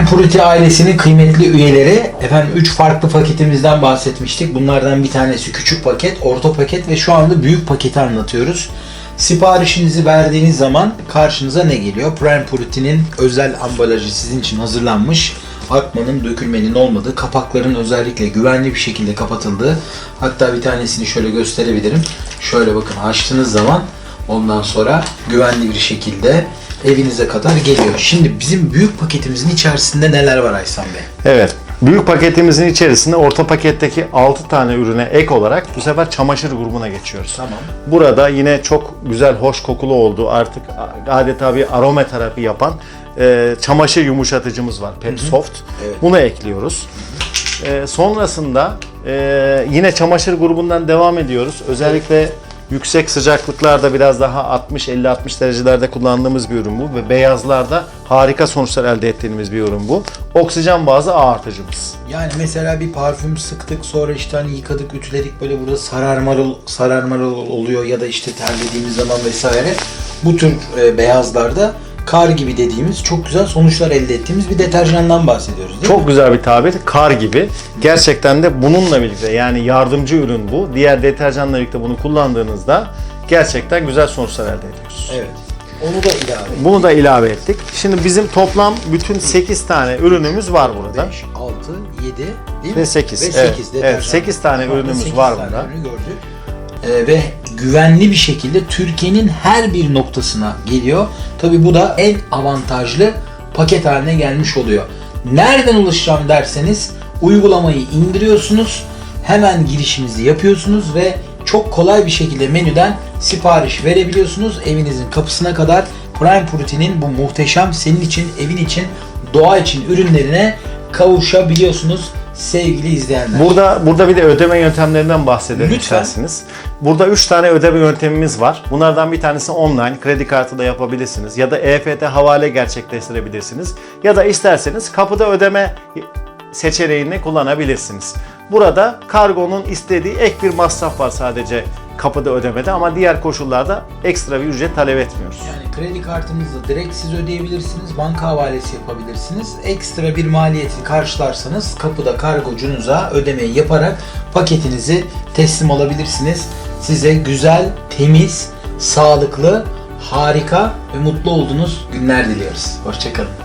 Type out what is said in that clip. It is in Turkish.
Purity ailesinin kıymetli üyeleri. Efendim 3 farklı paketimizden bahsetmiştik. Bunlardan bir tanesi küçük paket, orta paket ve şu anda büyük paketi anlatıyoruz. Siparişinizi verdiğiniz zaman karşınıza ne geliyor? Prime Purity'nin özel ambalajı sizin için hazırlanmış. Akmanın, dökülmenin olmadığı, kapakların özellikle güvenli bir şekilde kapatıldığı. Hatta bir tanesini şöyle gösterebilirim. Şöyle bakın açtığınız zaman ondan sonra güvenli bir şekilde evinize kadar geliyor. Şimdi bizim büyük paketimizin içerisinde neler var Aysan Bey? Evet. Büyük paketimizin içerisinde orta paketteki 6 tane ürüne ek olarak bu sefer çamaşır grubuna geçiyoruz. Tamam. Burada yine çok güzel, hoş kokulu oldu. Artık adeta bir aromaterapi yapan e, çamaşır yumuşatıcımız var. Pep Soft. Evet. Bunu ekliyoruz. E, sonrasında e, yine çamaşır grubundan devam ediyoruz. Özellikle yüksek sıcaklıklarda biraz daha 60-50-60 derecelerde kullandığımız bir ürün bu ve beyazlarda harika sonuçlar elde ettiğimiz bir ürün bu. Oksijen bazı ağartıcımız. Yani mesela bir parfüm sıktık sonra işte hani yıkadık ütüledik böyle burada sararmalar, sararmalar oluyor ya da işte terlediğimiz zaman vesaire. Bu tür e, beyazlarda kar gibi dediğimiz çok güzel sonuçlar elde ettiğimiz bir deterjandan bahsediyoruz değil mi? Çok güzel bir tabir. Kar gibi. Gerçekten de bununla birlikte yani yardımcı ürün bu. Diğer deterjanla birlikte bunu kullandığınızda gerçekten güzel sonuçlar elde ediyoruz. Evet. Onu da ilave. Bunu da ilave ettik. Şimdi bizim toplam bütün 8 tane ürünümüz var burada. 5, 6, 7 değil Ve mi? sekiz, Ve evet. 8 Evet, sekiz tane ürünümüz var burada. Ürünü gördük. Ee, ve güvenli bir şekilde Türkiye'nin her bir noktasına geliyor. Tabi bu da en avantajlı paket haline gelmiş oluyor. Nereden ulaşacağım derseniz uygulamayı indiriyorsunuz. Hemen girişinizi yapıyorsunuz ve çok kolay bir şekilde menüden sipariş verebiliyorsunuz. Evinizin kapısına kadar Prime Purity'nin bu muhteşem senin için, evin için, doğa için ürünlerine kavuşabiliyorsunuz sevgili izleyenler. Burada burada bir de ödeme yöntemlerinden bahsedelim Lütfen. isterseniz. Burada 3 tane ödeme yöntemimiz var. Bunlardan bir tanesi online, kredi kartı da yapabilirsiniz ya da EFT havale gerçekleştirebilirsiniz ya da isterseniz kapıda ödeme seçeneğini kullanabilirsiniz. Burada kargonun istediği ek bir masraf var sadece kapıda ödemede ama diğer koşullarda ekstra bir ücret talep etmiyoruz. Yani kredi kartınızla direkt siz ödeyebilirsiniz, banka havalesi yapabilirsiniz. Ekstra bir maliyeti karşılarsanız kapıda kargocunuza ödemeyi yaparak paketinizi teslim alabilirsiniz. Size güzel, temiz, sağlıklı, harika ve mutlu olduğunuz günler diliyoruz. Hoşçakalın.